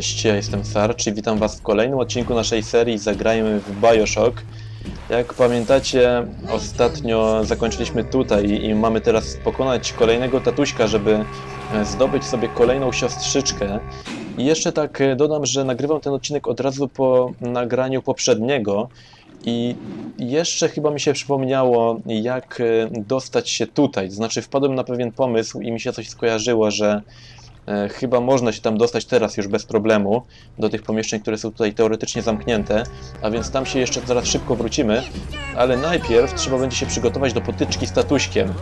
Cześć, ja jestem Sarch i witam Was w kolejnym odcinku naszej serii Zagrajmy w Bioshock. Jak pamiętacie, ostatnio zakończyliśmy tutaj i mamy teraz pokonać kolejnego tatuśka, żeby e, zdobyć sobie kolejną siostrzyczkę. I jeszcze tak e, dodam, że nagrywam ten odcinek od razu po nagraniu poprzedniego i jeszcze chyba mi się przypomniało, jak e, dostać się tutaj. Znaczy, wpadłem na pewien pomysł i mi się coś skojarzyło, że Chyba można się tam dostać teraz już bez problemu do tych pomieszczeń, które są tutaj teoretycznie zamknięte, a więc tam się jeszcze zaraz szybko wrócimy, ale najpierw trzeba będzie się przygotować do potyczki z tatuśkiem.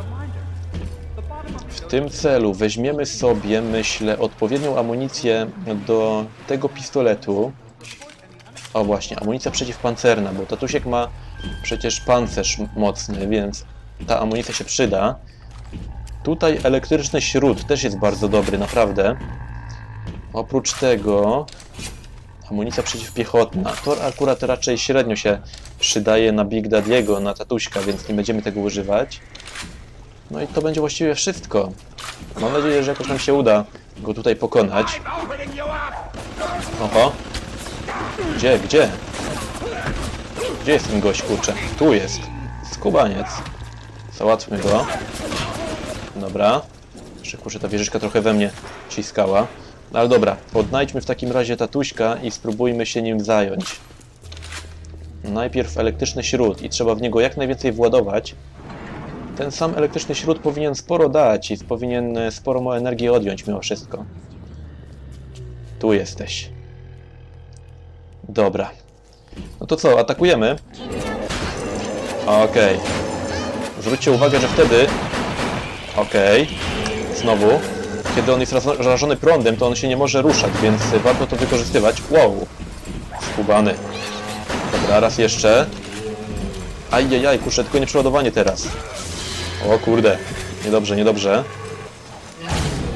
W tym celu weźmiemy sobie, myślę, odpowiednią amunicję do tego pistoletu. O właśnie, amunicja przeciwpancerna, bo tatusiek ma przecież pancerz mocny, więc ta amunicja się przyda. Tutaj elektryczny śród też jest bardzo dobry, naprawdę. Oprócz tego amunicja przeciwpiechotna. To akurat raczej średnio się przydaje na Big Daddy'ego, na tatuśka, więc nie będziemy tego używać. No i to będzie właściwie wszystko. Mam nadzieję, że jakoś nam się uda go tutaj pokonać. Oho. Gdzie, gdzie? Gdzie jest ten gość, kurczę? Tu jest. Skubaniec. Załatwmy go. Dobra. Jeszcze kurczę, ta wieżyczka trochę we mnie ciskała. No ale dobra, odnajdźmy w takim razie tatuśka i spróbujmy się nim zająć. Najpierw elektryczny śród i trzeba w niego jak najwięcej władować. Ten sam elektryczny śród powinien sporo dać i powinien e, sporo mu energii odjąć mimo wszystko. Tu jesteś. Dobra. No to co, atakujemy? Okej. Zwróćcie uwagę, że wtedy Okej. Znowu. Kiedy on jest rażony prądem, to on się nie może ruszać, więc warto to wykorzystywać. Wow. Skubany. Dobra, raz jeszcze. Ajajaj, kurczę, tylko nie przeładowanie teraz. O kurde. Niedobrze, niedobrze.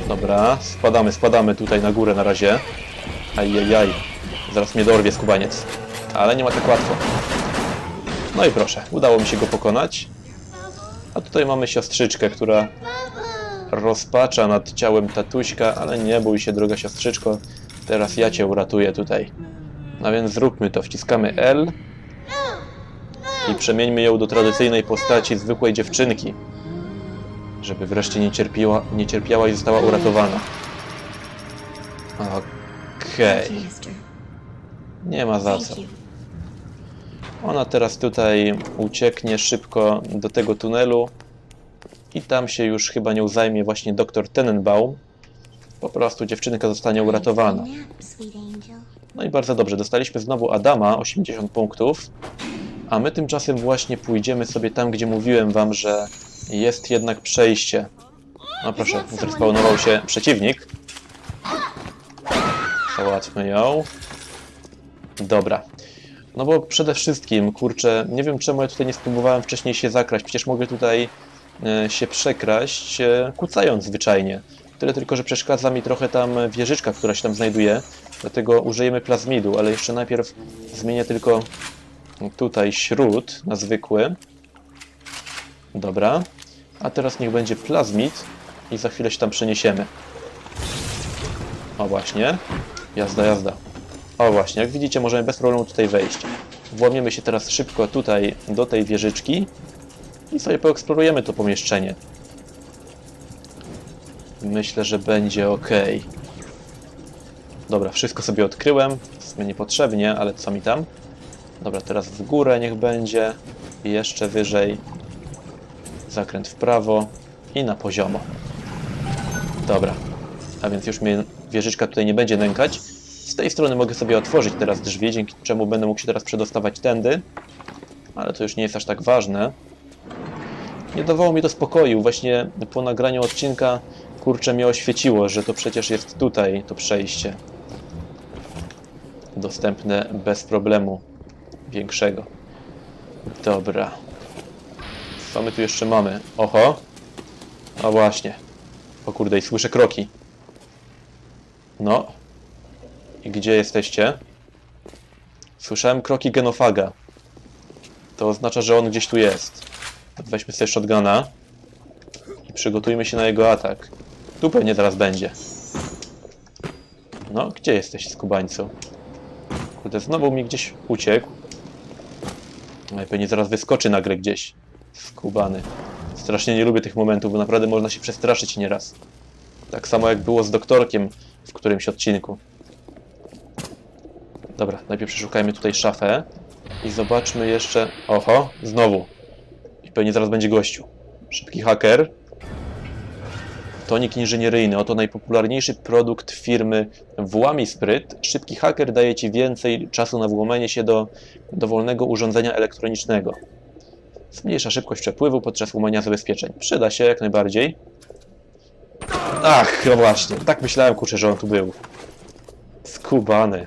Dobra, spadamy, spadamy tutaj na górę na razie. Ajajaj. Zaraz mnie dorwie skubaniec. Ale nie ma tak łatwo. No i proszę, udało mi się go pokonać. A tutaj mamy siostrzyczkę, która rozpacza nad ciałem tatuśka, ale nie bój się, droga siostrzyczko. Teraz ja cię uratuję tutaj. A więc zróbmy to. Wciskamy L i przemieńmy ją do tradycyjnej postaci zwykłej dziewczynki, żeby wreszcie nie cierpiała, nie cierpiała i została uratowana. Okej, Mister. nie ma za co. Ona teraz tutaj ucieknie szybko do tego tunelu i tam się już chyba nią zajmie właśnie doktor Tenenbaum. Po prostu dziewczynka zostanie uratowana. No i bardzo dobrze, dostaliśmy znowu Adama, 80 punktów. A my tymczasem właśnie pójdziemy sobie tam, gdzie mówiłem wam, że jest jednak przejście. No proszę, zrespawnował się przeciwnik. Załatwmy ją. Dobra. No bo przede wszystkim, kurczę, nie wiem czemu ja tutaj nie spróbowałem wcześniej się zakraść. Przecież mogę tutaj e, się przekraść, e, kucając zwyczajnie. Tyle tylko, że przeszkadza mi trochę tam wieżyczka, która się tam znajduje. Dlatego użyjemy plazmidu, ale jeszcze najpierw zmienię tylko tutaj śród na zwykły. Dobra. A teraz niech będzie plazmid i za chwilę się tam przeniesiemy. O właśnie. Jazda, jazda. O właśnie, jak widzicie możemy bez problemu tutaj wejść. Włamiemy się teraz szybko tutaj do tej wieżyczki i sobie poeksplorujemy to pomieszczenie. Myślę, że będzie ok. Dobra, wszystko sobie odkryłem. W sumie niepotrzebnie, ale co mi tam? Dobra, teraz w górę niech będzie. Jeszcze wyżej. Zakręt w prawo i na poziomo. Dobra. A więc już mnie wieżyczka tutaj nie będzie nękać. Z tej strony mogę sobie otworzyć teraz drzwi, dzięki czemu będę mógł się teraz przedostawać tędy. Ale to już nie jest aż tak ważne. Nie dawało mi to spokoju. Właśnie po nagraniu odcinka kurczę mnie oświeciło, że to przecież jest tutaj to przejście. Dostępne bez problemu większego. Dobra. Co my tu jeszcze mamy? Oho. No właśnie. O kurde, i słyszę kroki. No. I gdzie jesteście? Słyszałem kroki genofaga. To oznacza, że on gdzieś tu jest. Weźmy sobie shotguna i przygotujmy się na jego atak. Tu pewnie zaraz będzie. No, gdzie jesteś, skubańcu? Kurde, znowu mi gdzieś uciekł. No i pewnie zaraz wyskoczy nagle gdzieś. Skubany. Strasznie nie lubię tych momentów, bo naprawdę można się przestraszyć nieraz. Tak samo jak było z doktorkiem w którymś odcinku. Dobra, najpierw przeszukajmy tutaj szafę i zobaczmy jeszcze... Oho, znowu. I pewnie zaraz będzie gościu. Szybki haker. Tonik inżynieryjny. Oto najpopularniejszy produkt firmy Włamij Spryt. Szybki haker daje Ci więcej czasu na włamanie się do dowolnego urządzenia elektronicznego. Zmniejsza szybkość przepływu podczas łamania zabezpieczeń. Przyda się jak najbardziej. Ach, no właśnie. Tak myślałem, kurczę, że on tu był. Skubany.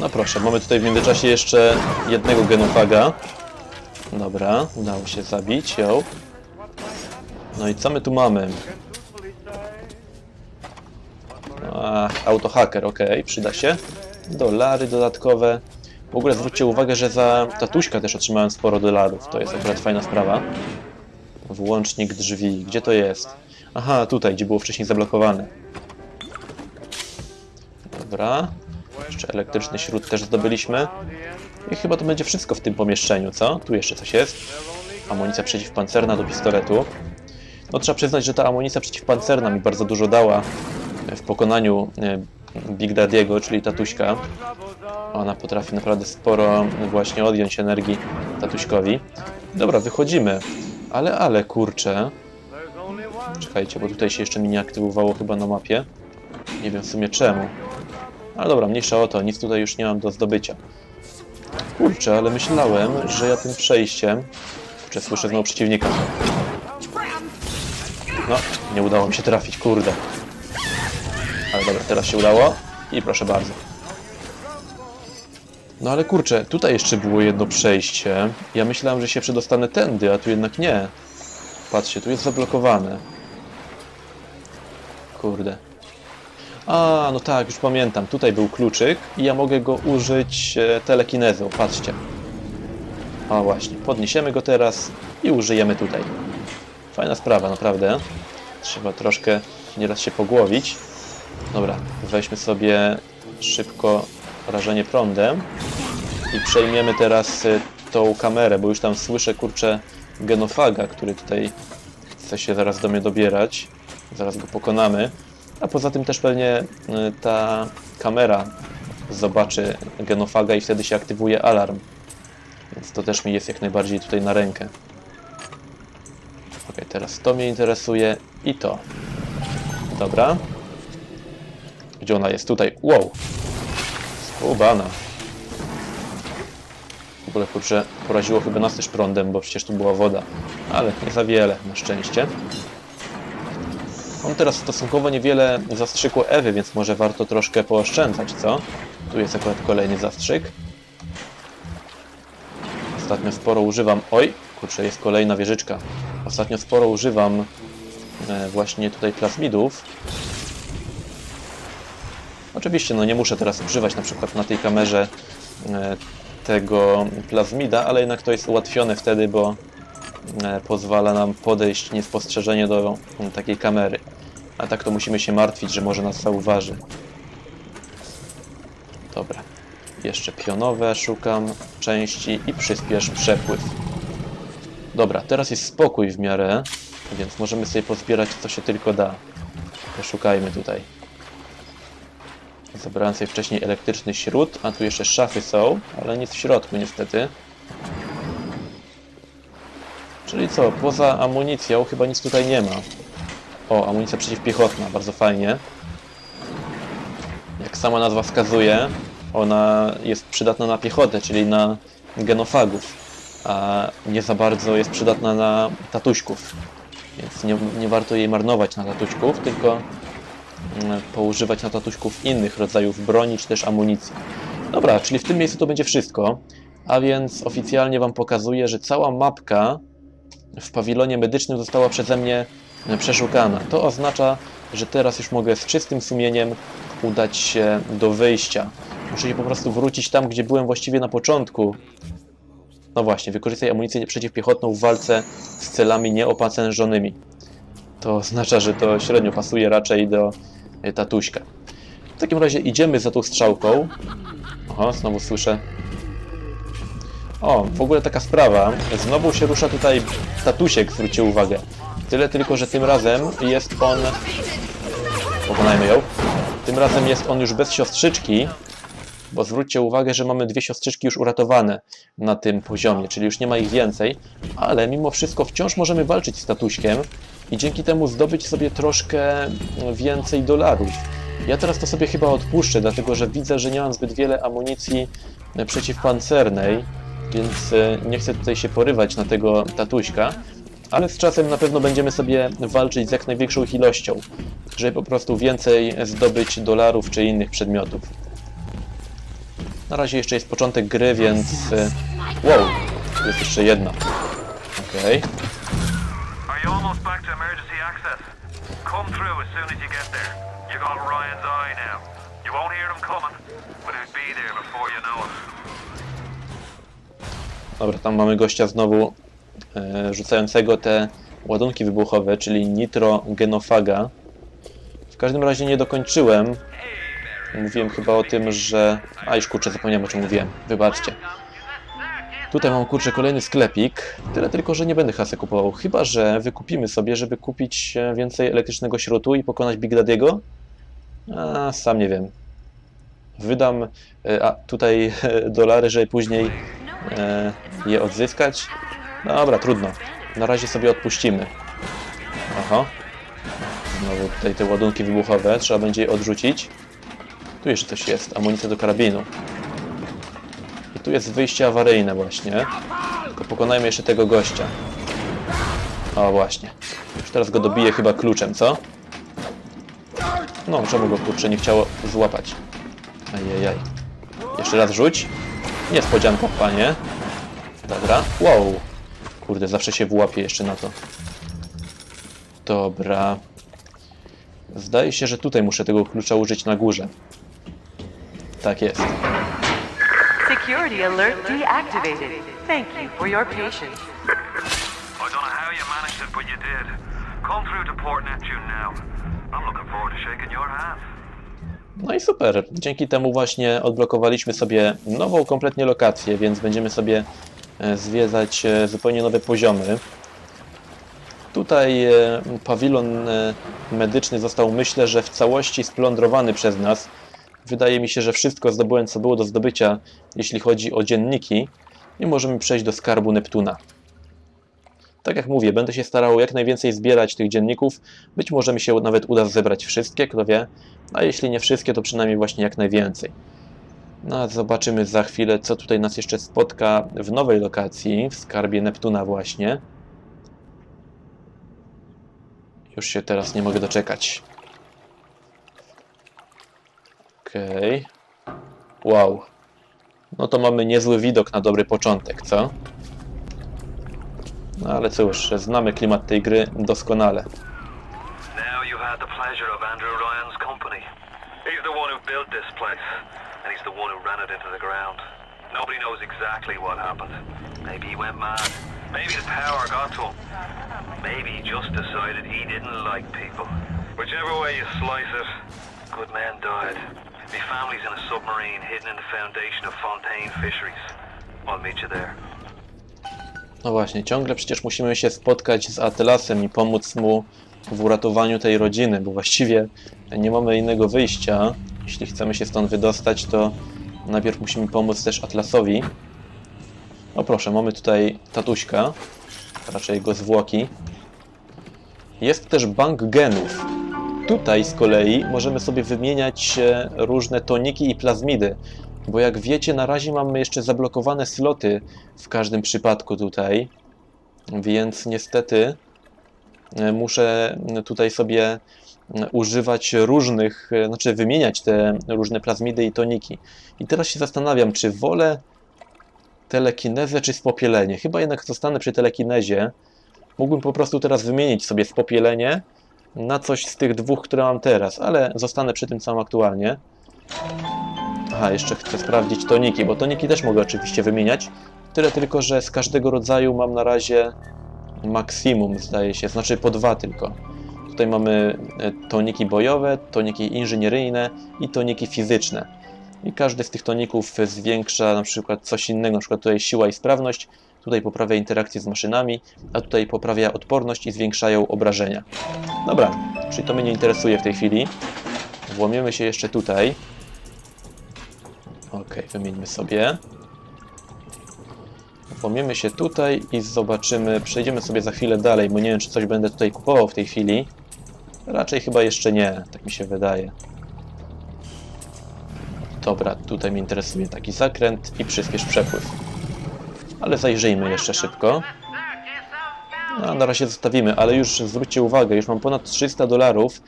No proszę, mamy tutaj w międzyczasie jeszcze jednego genofaga. Dobra, udało się zabić ją. No i co my tu mamy? Autohacker, ok, przyda się. Dolary dodatkowe. W ogóle zwróćcie uwagę, że za tatuśka też otrzymałem sporo dolarów. To jest akurat fajna sprawa. Włącznik drzwi. Gdzie to jest? Aha, tutaj, gdzie było wcześniej zablokowane. Dobra. Jeszcze elektryczny śród też zdobyliśmy. I chyba to będzie wszystko w tym pomieszczeniu, co? Tu jeszcze coś jest. Amunicja przeciwpancerna do pistoletu. No trzeba przyznać, że ta amunicja przeciwpancerna mi bardzo dużo dała w pokonaniu e, Big Daddy'ego, czyli tatuśka. Ona potrafi naprawdę sporo właśnie odjąć energii tatuśkowi. Dobra, wychodzimy. Ale, ale, kurczę. Czekajcie, bo tutaj się jeszcze mi nie aktywowało chyba na mapie. Nie wiem w sumie czemu. Ale dobra, mniejsza o to, nic tutaj już nie mam do zdobycia. Kurczę, ale myślałem, że ja tym przejściem... Kurczę, słyszę znowu przeciwnika. No, nie udało mi się trafić, kurde. Ale dobra, teraz się udało i proszę bardzo. No ale kurczę, tutaj jeszcze było jedno przejście. Ja myślałem, że się przedostanę tędy, a tu jednak nie. Patrzcie, tu jest zablokowane. Kurde. A, no tak, już pamiętam. Tutaj był kluczyk i ja mogę go użyć e, telekinezą. Patrzcie. A właśnie, podniesiemy go teraz i użyjemy tutaj. Fajna sprawa, naprawdę. Trzeba troszkę nieraz się pogłowić. Dobra, weźmy sobie szybko rażenie prądem i przejmiemy teraz y, tą kamerę, bo już tam słyszę, kurczę, genofaga, który tutaj chce się zaraz do mnie dobierać. Zaraz go pokonamy. A poza tym też pewnie y, ta kamera zobaczy genofaga i wtedy się aktywuje alarm. Więc to też mi jest jak najbardziej tutaj na rękę. Ok, teraz to mnie interesuje i to. Dobra. Gdzie ona jest? Tutaj. Wow! Skubana. W ogóle kurczę, poraziło chyba nas też prądem, bo przecież tu była woda. Ale nie za wiele, na szczęście. Mam teraz stosunkowo niewiele zastrzyku Ewy, więc może warto troszkę pooszczędzać, co? Tu jest akurat kolejny zastrzyk. Ostatnio sporo używam... Oj, kurczę, jest kolejna wieżyczka. Ostatnio sporo używam e, właśnie tutaj plasmidów. Oczywiście, no nie muszę teraz używać na przykład na tej kamerze e, tego plazmida, ale jednak to jest ułatwione wtedy, bo pozwala nam podejść niespostrzeżenie do m, takiej kamery. A tak to musimy się martwić, że może nas zauważy. Dobra. Jeszcze pionowe szukam części i przyspiesz przepływ. Dobra, teraz jest spokój w miarę, więc możemy sobie pozbierać co się tylko da. Poszukajmy tutaj. Zabrałem sobie wcześniej elektryczny śród, a tu jeszcze szafy są, ale nic w środku niestety. Czyli co, poza amunicją chyba nic tutaj nie ma. O, amunicja przeciwpiechotna, bardzo fajnie. Jak sama nazwa wskazuje, ona jest przydatna na piechotę, czyli na genofagów, a nie za bardzo jest przydatna na tatuśków. Więc nie, nie warto jej marnować na tatuśków, tylko mm, poużywać na tatuśków innych rodzajów broni czy też amunicji. Dobra, czyli w tym miejscu to będzie wszystko. A więc oficjalnie Wam pokazuję, że cała mapka w pawilonie medycznym została przeze mnie e, przeszukana. To oznacza, że teraz już mogę z czystym sumieniem udać się do wyjścia. Muszę się po prostu wrócić tam, gdzie byłem właściwie na początku. No właśnie, wykorzystaj amunicję przeciwpiechotną w walce z celami nieopancerzonymi. To oznacza, że to średnio pasuje raczej do e, tatuśka. W takim razie idziemy za tą strzałką. Oho, znowu słyszę. O, w ogóle taka sprawa. Znowu się rusza tutaj tatusiek, zwróćcie uwagę. Tyle tylko, że tym razem jest on... Pokonajmy ją. Tym razem jest on już bez siostrzyczki, bo zwróćcie uwagę, że mamy dwie siostrzyczki już uratowane na tym poziomie, czyli już nie ma ich więcej, ale mimo wszystko wciąż możemy walczyć z tatuśkiem i dzięki temu zdobyć sobie troszkę więcej dolarów. Ja teraz to sobie chyba odpuszczę, dlatego że widzę, że nie mam zbyt wiele amunicji przeciwpancernej, więc e, nie chcę tutaj się porywać na tego tatuśka, ale z czasem na pewno będziemy sobie walczyć z jak największą ilością, żeby po prostu więcej zdobyć dolarów czy innych przedmiotów. Na razie jeszcze jest początek gry, więc... e, Wow, jest jeszcze jedna. Okej. Are you won't hear them coming, but it'll be there before you know it. Dobra, tam mamy gościa znowu e, rzucającego te ładunki wybuchowe, czyli nitrogenofaga. W każdym razie nie dokończyłem. Mówiłem chyba o tym, że... A już kurczę, zapomniałem o czym mówiłem. Wybaczcie. Tutaj mam kurczę kolejny sklepik. Tyle tylko, że nie będę hasy kupował. Chyba, że wykupimy sobie, żeby kupić e, więcej elektrycznego śrutu i pokonać Big Daddy'ego. A, sam nie wiem. Wydam e, a, tutaj dolary, żeby później je odzyskać. Dobra, trudno. Na razie sobie odpuścimy. Aha. Znowu tutaj te ładunki wybuchowe. Trzeba będzie je odrzucić. Tu jeszcze coś jest. Amunicja do karabinu. I tu jest wyjście awaryjne właśnie. Tylko pokonajmy jeszcze tego gościa. O, właśnie. Już teraz go dobiję chyba kluczem, co? No, czemu go kurczę nie chciało złapać? Ajajaj. Jeszcze raz rzuć. Niespodzianka, panie. Dobra. Wow. Kurde, zawsze się włapię jeszcze na to. Dobra. Zdaje się, że tutaj muszę tego klucza użyć na górze. Tak jest. Security alert deactivated. Thank you for your patience. I don't know how you managed it, but you did. Come through to Port Neptune now. I'm looking forward to shaking your hand. No i super. Dzięki temu właśnie odblokowaliśmy sobie nową kompletnie lokację, więc będziemy sobie e, zwiedzać e, zupełnie nowe poziomy. Tutaj e, pawilon medyczny został, myślę, że w całości splądrowany przez nas. Wydaje mi się, że wszystko zdobyłem, co było do zdobycia, jeśli chodzi o dzienniki. I możemy przejść do skarbu Neptuna. Tak jak mówię, będę się starał jak najwięcej zbierać tych dzienników. Być może mi się nawet uda zebrać wszystkie, kto wie. A jeśli nie wszystkie, to przynajmniej właśnie jak najwięcej. No zobaczymy za chwilę, co tutaj nas jeszcze spotka w nowej lokacji, w skarbie Neptuna właśnie. Już się teraz nie mogę doczekać. Okej. Wow. No to mamy niezły widok na dobry początek, co? No ale cóż, znamy klimat tej gry doskonale. Now you've had the pleasure of Andrew Ryan's company. He's the one who built this place, and he's the one who ran it into the ground. Nobody knows exactly what happened. Maybe he went mad. Maybe the power got to him. Maybe he just decided he didn't like people. Whichever way you slice it, good men died. My family's in a submarine hidden in the foundation of Fontaine Fisheries. I'll meet you there. No właśnie, ciągle przecież musimy się spotkać z Atlasem i pomóc mu w uratowaniu tej rodziny, bo właściwie nie mamy innego wyjścia. Jeśli chcemy się stąd wydostać, to najpierw musimy pomóc też Atlasowi. O proszę, mamy tutaj tatuśka, raczej jego zwłoki. Jest też bank genów. Tutaj z kolei możemy sobie wymieniać różne toniki i plazmidy, bo jak wiecie, na razie mamy jeszcze zablokowane sloty w każdym przypadku tutaj, więc niestety e, muszę tutaj sobie e, używać różnych, e, znaczy wymieniać te różne plazmidy i toniki. I teraz się zastanawiam, czy wolę telekinezę czy spopielenie. Chyba jednak zostanę przy telekinezie. Mógłbym po prostu teraz wymienić sobie spopielenie na coś z tych dwóch, które mam teraz, ale zostanę przy tym samym aktualnie. Aha, jeszcze chcę sprawdzić toniki, bo toniki też mogę oczywiście wymieniać. Tyle tylko, że z każdego rodzaju mam na razie maksimum, zdaje się, znaczy po dwa tylko. Tutaj mamy e, toniki bojowe, toniki inżynieryjne i toniki fizyczne. I każdy z tych toników zwiększa na przykład coś innego, na przykład tutaj siła i sprawność, tutaj poprawia interakcję z maszynami, a tutaj poprawia odporność i zwiększają obrażenia. Dobra, czyli to mnie nie interesuje w tej chwili. Włamiemy się jeszcze tutaj. Ok, wymieńmy sobie. Włamiemy się tutaj i zobaczymy, przejdziemy sobie za chwilę dalej, bo nie wiem, czy coś będę tutaj kupował w tej chwili. Raczej chyba jeszcze nie, tak mi się wydaje. Dobra, tutaj mnie interesuje taki zakręt i przyspiesz przepływ. Ale zajrzyjmy jeszcze szybko. No, na razie zostawimy, ale już zwróćcie uwagę, już mam ponad 300 dolarów,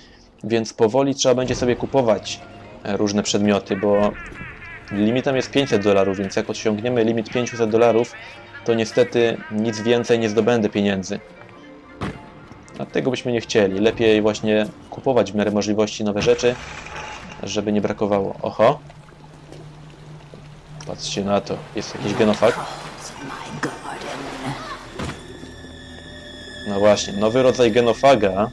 więc powoli trzeba będzie sobie kupować e, różne przedmioty, bo limitem jest 500 dolarów, więc jak osiągniemy limit 500 dolarów, to niestety nic więcej nie zdobędę pieniędzy. A tego byśmy nie chcieli. Lepiej właśnie kupować w miarę możliwości nowe rzeczy, żeby nie brakowało. Oho. Patrzcie na to. Jest jakiś genofag. No właśnie, nowy rodzaj genofaga,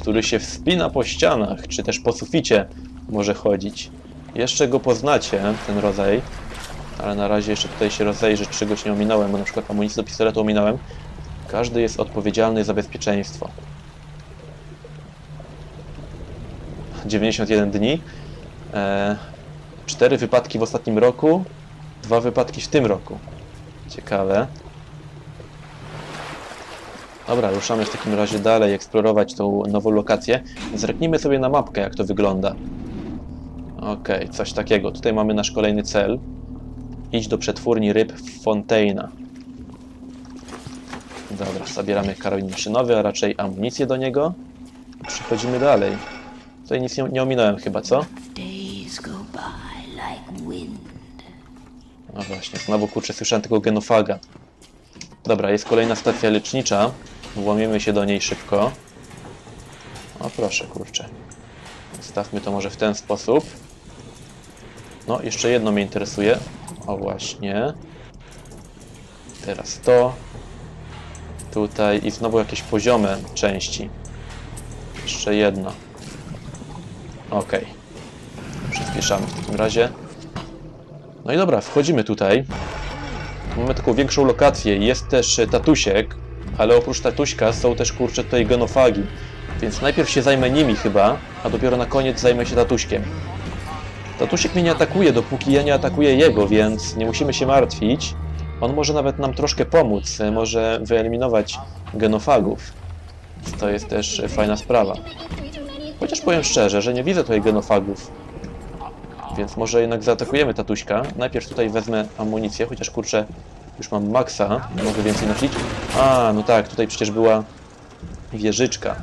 który się wspina po ścianach, czy też po suficie może chodzić. Jeszcze go poznacie, ten rodzaj, ale na razie jeszcze tutaj się rozejrzeć, czegoś nie ominąłem, bo na przykład amunicję do pistoletu ominąłem. Każdy jest odpowiedzialny za bezpieczeństwo. 91 dni. E, cztery wypadki w ostatnim roku, dwa wypadki w tym roku. Ciekawe. Dobra, ruszamy w takim razie dalej, eksplorować tą nową lokację. Zerknijmy sobie na mapkę, jak to wygląda. Okej, coś takiego. Tutaj mamy nasz kolejny cel. Idź do przetwórni ryb Fontaina. Dobra, zabieramy karabin maszynowy, a raczej amunicję do niego. Przechodzimy dalej. Tutaj nic nie, nie ominąłem chyba, co? No właśnie, znowu kurczę, słyszałem tego genofaga. Dobra, jest kolejna stacja lecznicza. Włamiemy się do niej szybko. O proszę, kurczę. Stawmy to może w ten sposób. No, jeszcze jedno mnie interesuje. O właśnie. Teraz to. Tutaj i znowu jakieś poziome części. Jeszcze jedno. Okej. Przyspieszamy w takim razie. No i dobra, wchodzimy tutaj. Mamy taką większą lokację. Jest też tatusiek, ale oprócz tatuśka są też kurczę tutaj genofagi. Więc najpierw się zajmę nimi chyba, a dopiero na koniec zajmę się tatuśkiem. Tatusiek mnie nie atakuje, dopóki ja nie atakuję jego, więc nie musimy się martwić. On może nawet nam troszkę pomóc, może wyeliminować genofagów. To jest też fajna sprawa. Chociaż powiem szczerze, że nie widzę tutaj genofagów. Więc może jednak zaatakujemy tatuśka. Najpierw tutaj wezmę amunicję, chociaż kurczę, już mam maksa, nie mogę więcej nosić. A, no tak, tutaj przecież była wieżyczka.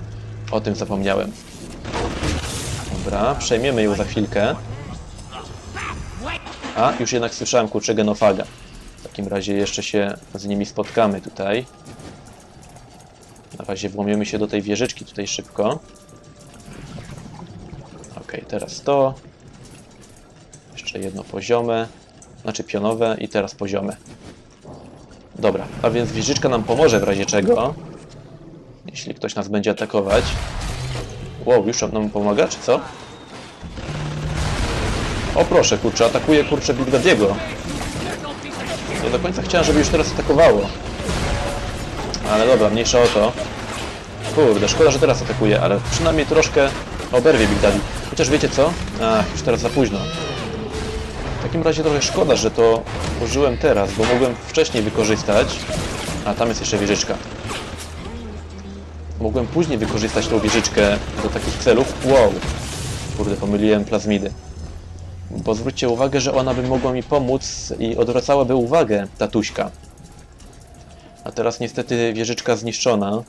O tym zapomniałem. Dobra, przejmiemy ją za chwilkę. A, już jednak słyszałem kurczę genofaga. W takim razie jeszcze się z nimi spotkamy tutaj. Na razie włamiemy się do tej wieżyczki tutaj szybko. Okej, teraz to. Jeszcze jedno poziome, znaczy pionowe i teraz poziome. Dobra, a więc wieżyczka nam pomoże w razie czego. Jeśli ktoś nas będzie atakować. Wow, już nam pomaga, czy co? O proszę, kurczę, atakuje kurczę Big Daddy'ego. Nie do końca chciałem, żeby już teraz atakowało. Ale dobra, mniejsza o to. Kurde, szkoda, że teraz atakuje, ale przynajmniej troszkę oberwie Big Daddy. Chociaż wiecie co? Ach, już teraz za późno. W takim razie trochę szkoda, że to użyłem teraz, bo mogłem wcześniej wykorzystać. A tam jest jeszcze wieżyczka. Mogłem później wykorzystać tą wieżyczkę do takich celów. Wow! Kurde, pomyliłem plazmidy. Bo zwróćcie uwagę, że ona by mogła mi pomóc i odwracałaby uwagę tatuśka. A teraz niestety wieżyczka zniszczona.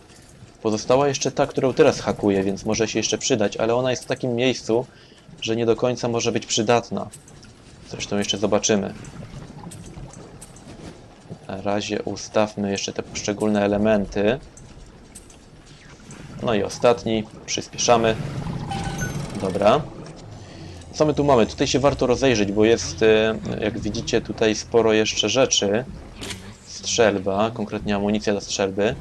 Pozostała jeszcze ta, którą teraz hakuję, więc może się jeszcze przydać, ale ona jest w takim miejscu, że nie do końca może być przydatna. Zresztą jeszcze zobaczymy. Na razie ustawmy jeszcze te poszczególne elementy. No i ostatni, przyspieszamy. Dobra. Co my tu mamy? Tutaj się warto rozejrzeć, bo jest, e, jak widzicie, tutaj sporo jeszcze rzeczy. Strzelba, konkretnie amunicja do strzelby.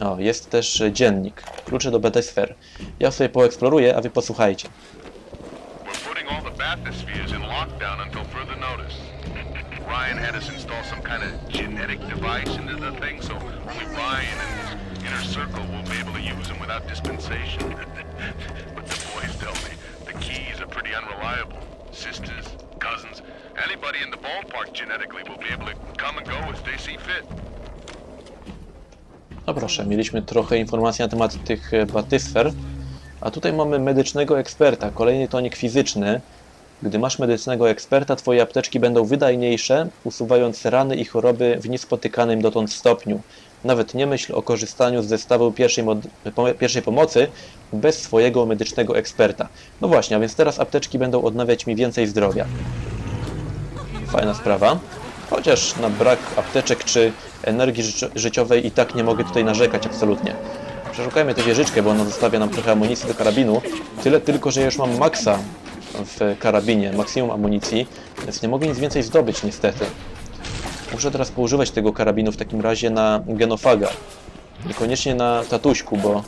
O, jest też e, dziennik. Klucze do BT-sfer. Ja sobie poeksploruję, a wy posłuchajcie. Ryan had us install some kind of genetic device into the thing, so only Ryan and his inner circle will be able to use them without dispensation. but the boys tell me the keys pretty unreliable. Sisters, cousins, anybody in the ballpark genetically will be able to come and go as they see fit. No proszę, mieliśmy trochę informacji na temat tych e, batysfer, a tutaj mamy medycznego eksperta, kolejny tonik fizyczny. Gdy masz medycznego eksperta, twoje apteczki będą wydajniejsze, usuwając rany i choroby w niespotykanym dotąd stopniu. Nawet nie myśl o korzystaniu z zestawu pierwszej, pierwszej pomocy bez swojego medycznego eksperta. No właśnie, a więc teraz apteczki będą odnawiać mi więcej zdrowia. Fajna sprawa. Chociaż na brak apteczek czy energii życio- życiowej i tak nie mogę tutaj narzekać absolutnie. Przeszukajmy tę wieżyczkę, bo ona zostawia nam trochę amunicji do karabinu. Tyle tylko, że ja już mam maksa w karabinie, maksimum amunicji, więc nie mogę nic więcej zdobyć niestety. Muszę teraz poużywać tego karabinu w takim razie na genofaga. Niekoniecznie na tatuśku, bo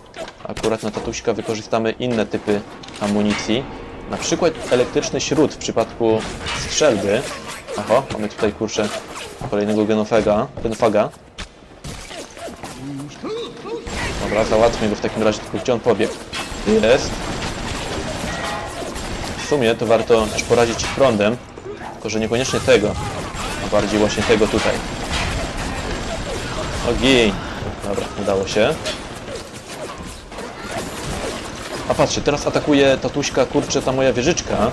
akurat na tatuśka wykorzystamy inne typy amunicji. Na przykład elektryczny śród w przypadku strzelby. Oho, mamy tutaj kurczę kolejnego genofaga. genofaga. Dobra, załatwmy go w takim razie, tylko gdzie on pobiegł? Jest. W sumie to warto też poradzić prądem, tylko że niekoniecznie tego, bardziej właśnie tego tutaj. Ogień. Dobra, udało się. A patrzcie, teraz atakuje tatuśka, kurczę, ta moja wieżyczka.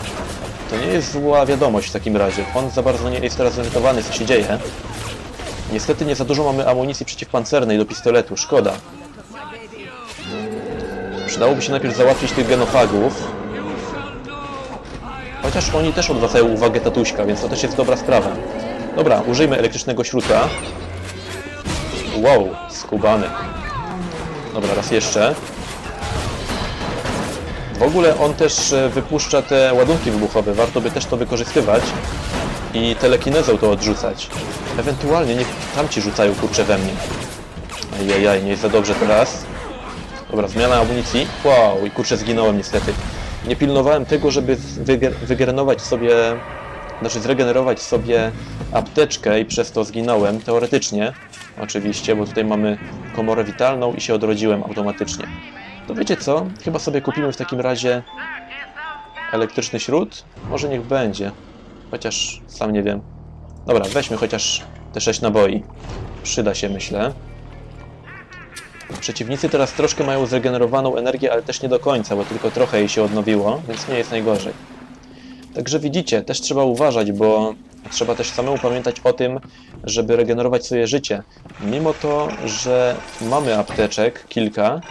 To nie jest zła wiadomość w takim razie. On za bardzo nie jest teraz zorientowany, co się dzieje. Niestety nie za dużo mamy amunicji przeciwpancernej do pistoletu, szkoda. Przydałoby się najpierw załatwić tych genofagów. Chociaż oni też odwracają uwagę tatuśka, więc to też jest dobra sprawa. Dobra, użyjmy elektrycznego śruta. Wow, skubany. Dobra, raz jeszcze. W ogóle on też e, wypuszcza te ładunki wybuchowe, warto by też to wykorzystywać i telekinezą to odrzucać. Ewentualnie niech tamci rzucają kurcze we mnie. Ajajaj, nie jest za dobrze teraz. Dobra, zmiana amunicji. Wow, i kurczę zginąłem niestety. Nie pilnowałem tego, żeby wyge- wygenerować sobie, znaczy zregenerować sobie apteczkę i przez to zginąłem, teoretycznie. Oczywiście, bo tutaj mamy komorę witalną i się odrodziłem automatycznie. To wiecie co? Chyba sobie kupimy w takim razie elektryczny śród. Może niech będzie. Chociaż sam nie wiem. Dobra, weźmy chociaż te 6 naboi. Przyda się, myślę. Przeciwnicy teraz troszkę mają zregenerowaną energię, ale też nie do końca, bo tylko trochę jej się odnowiło, więc nie jest najgorzej. Także widzicie, też trzeba uważać, bo trzeba też samemu pamiętać o tym, żeby regenerować swoje życie. Mimo to, że mamy apteczek, kilka,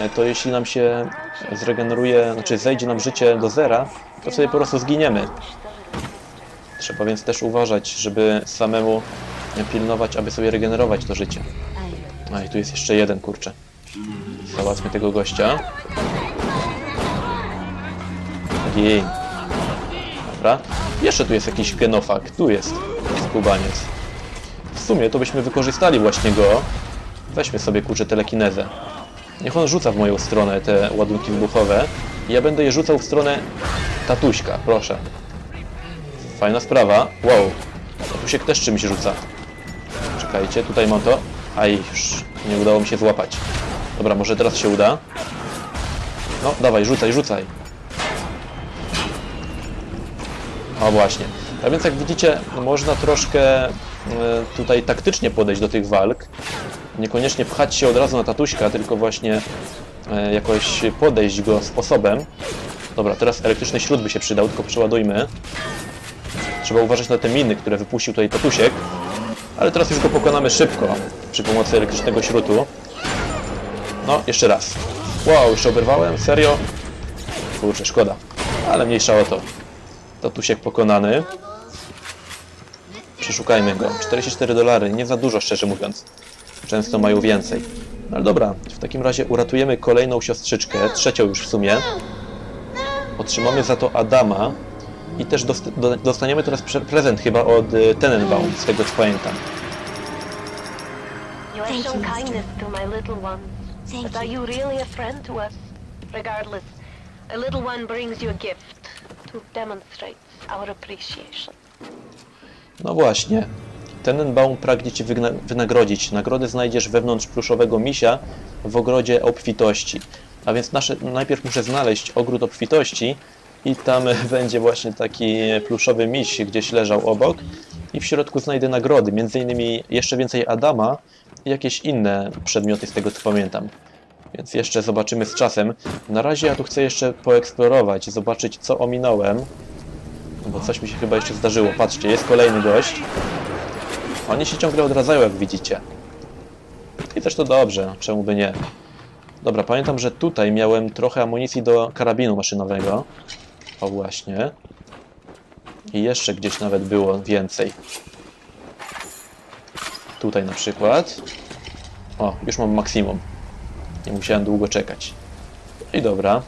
e, to jeśli nam się zregeneruje, znaczy zejdzie nam życie do zera, to sobie po prostu zginiemy. Trzeba więc też uważać, żeby samemu pilnować, aby sobie regenerować to życie. A i tu jest jeszcze jeden, kurczę. Załatwmy tego gościa. Jej. Jeszcze tu jest jakiś genofag. Tu jest skubaniec. W sumie to byśmy wykorzystali właśnie go. Weźmy sobie kurczę telekinezę. Niech on rzuca w moją stronę te ładunki wybuchowe. I ja będę je rzucał w stronę tatuśka, proszę. Fajna sprawa. Wow. Tatusiek też czymś rzuca. Czekajcie, tutaj mam to. Aj, już nie udało mi się złapać. Dobra, może teraz się uda. No, dawaj, rzucaj, rzucaj. O właśnie. A więc jak widzicie, można troszkę e, tutaj taktycznie podejść do tych walk. Niekoniecznie pchać się od razu na tatuśka, tylko właśnie e, jakoś podejść go sposobem. Dobra, teraz elektryczny śród by się przydał, tylko przeładujmy. Trzeba uważać na te miny, które wypuścił tutaj tatusiek. Ale teraz już go pokonamy szybko przy pomocy elektrycznego śrutu. No, jeszcze raz. Wow, już oberwałem? Serio? Kurczę, szkoda. Ale mniejsza o to. Tatusiek pokonany. Przeszukajmy go. 44 dolary, nie za dużo szczerze mówiąc. Często mają więcej. No Ale dobra, w takim razie uratujemy kolejną siostrzyczkę, trzecią już w sumie. Otrzymamy za to Adama i też dost do dostaniemy teraz pre prezent chyba od y, Tenenbaum, z tego co pamiętam. You have Thank shown you, Mr. kindness to my little ones. Thank but are you. you really a friend to us? Regardless, a little one brings you a gift No właśnie. Tenenbaum pragnie Cię wynagrodzić. Nagrodę znajdziesz wewnątrz pluszowego misia w ogrodzie obfitości. A więc nasze, najpierw muszę znaleźć ogród obfitości i tam będzie właśnie taki pluszowy miś gdzieś leżał obok i w środku znajdę nagrody, między innymi jeszcze więcej Adama i jakieś inne przedmioty z tego co pamiętam. Więc jeszcze zobaczymy z czasem. Na razie ja tu chcę jeszcze poeksplorować, zobaczyć co ominąłem. Bo coś mi się chyba jeszcze zdarzyło. Patrzcie, jest kolejny gość. Oni się ciągle odradzają, jak widzicie. I też to dobrze, czemu by nie. Dobra, pamiętam, że tutaj miałem trochę amunicji do karabinu maszynowego. O właśnie. I jeszcze gdzieś nawet było więcej. Tutaj na przykład. O, już mam maksimum. Nie musiałem długo czekać. I dobra.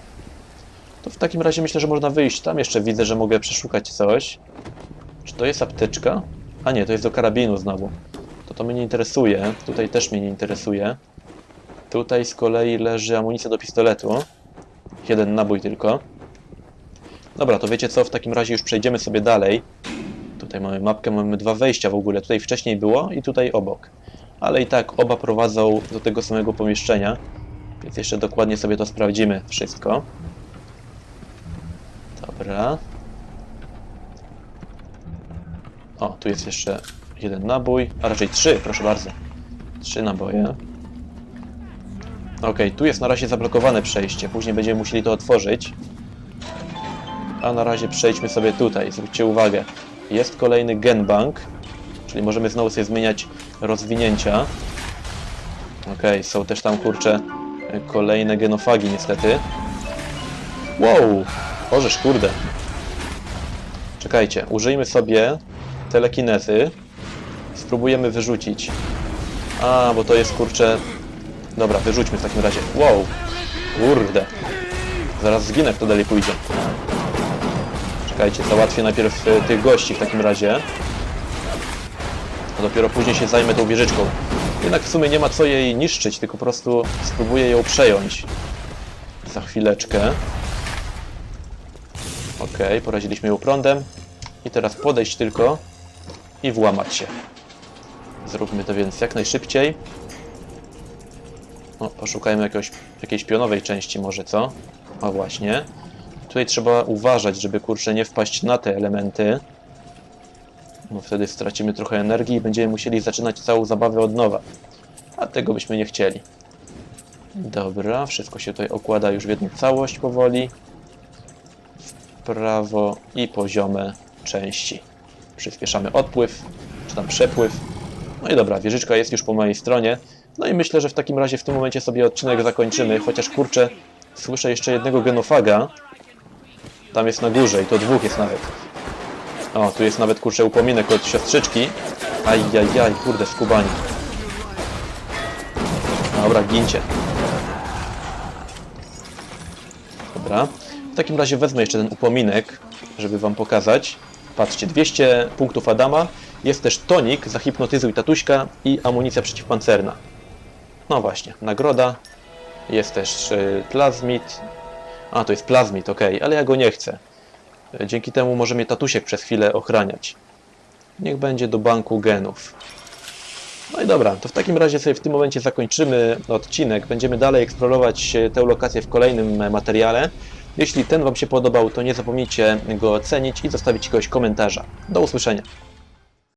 To w takim razie myślę, że można wyjść. Tam jeszcze widzę, że mogę przeszukać coś. Czy to jest apteczka? A nie, to jest do karabinu znowu. To to mnie nie interesuje. Tutaj też mnie nie interesuje. Tutaj z kolei leży amunicja do pistoletu. Jeden nabój tylko. Dobra, to wiecie co? W takim razie już przejdziemy sobie dalej. Tutaj mamy mapkę, mamy dwa wejścia w ogóle. Tutaj wcześniej było i tutaj obok. Ale i tak oba prowadzą do tego samego pomieszczenia. Więc jeszcze dokładnie sobie to sprawdzimy wszystko. Dobra. O, tu jest jeszcze jeden nabój, a raczej trzy, proszę bardzo. Trzy naboje. Okej, tu jest na razie zablokowane przejście, później będziemy musieli to otworzyć. A na razie przejdźmy sobie tutaj, zwróćcie uwagę. Jest kolejny genbank, czyli możemy znowu sobie zmieniać rozwinięcia. Okej, są też tam, kurcze, kolejne genofagi niestety. Wow! Orzesz, kurde. Czekajcie, użyjmy sobie telekinezy. Spróbujemy wyrzucić. A, bo to jest kurczę. Dobra, wyrzućmy w takim razie. Wow! Kurde. Zaraz zginę, kto dalej pójdzie. Czekajcie, załatwię najpierw e, tych gości w takim razie. A dopiero później się zajmę tą wieżyczką. Jednak w sumie nie ma co jej niszczyć, tylko po prostu spróbuję ją przejąć. Za chwileczkę. Ok, poraziliśmy ją prądem. I teraz podejść tylko i włamać się. Zróbmy to więc jak najszybciej. O, poszukajmy jakiegoś, jakiejś pionowej części może, co? O właśnie. Tutaj trzeba uważać, żeby kurczę nie wpaść na te elementy. Bo wtedy stracimy trochę energii i będziemy musieli zaczynać całą zabawę od nowa. A tego byśmy nie chcieli. Dobra, wszystko się tutaj okłada już w jedną całość powoli prawo i poziome części. Przyspieszamy odpływ, czy tam przepływ. No i dobra, wieżyczka jest już po mojej stronie. No i myślę, że w takim razie w tym momencie sobie odcinek zakończymy, chociaż kurczę, słyszę jeszcze jednego genofaga. Tam jest na górze i to dwóch jest nawet. O, tu jest nawet kurczę upominek od siostrzyczki. Ajajaj, kurde, skubani. Dobra, gincie. Dobra. W takim razie wezmę jeszcze ten upominek, żeby wam pokazać. Patrzcie, 200 punktów Adama. Jest też tonik, zahipnotyzuj tatuśka i amunicja przeciwpancerna. No właśnie, nagroda. Jest też y, plazmid. A, to jest plazmid, ok, ale ja go nie chcę. Dzięki temu może mnie tatusiek przez chwilę ochraniać. Niech będzie do banku genów. No i dobra, to w takim razie sobie w tym momencie zakończymy odcinek. Będziemy dalej eksplorować e, tę lokację w kolejnym e, materiale. Jeśli ten Wam się podobał, to nie zapomnijcie go ocenić i zostawić jakiegoś komentarza. Do usłyszenia.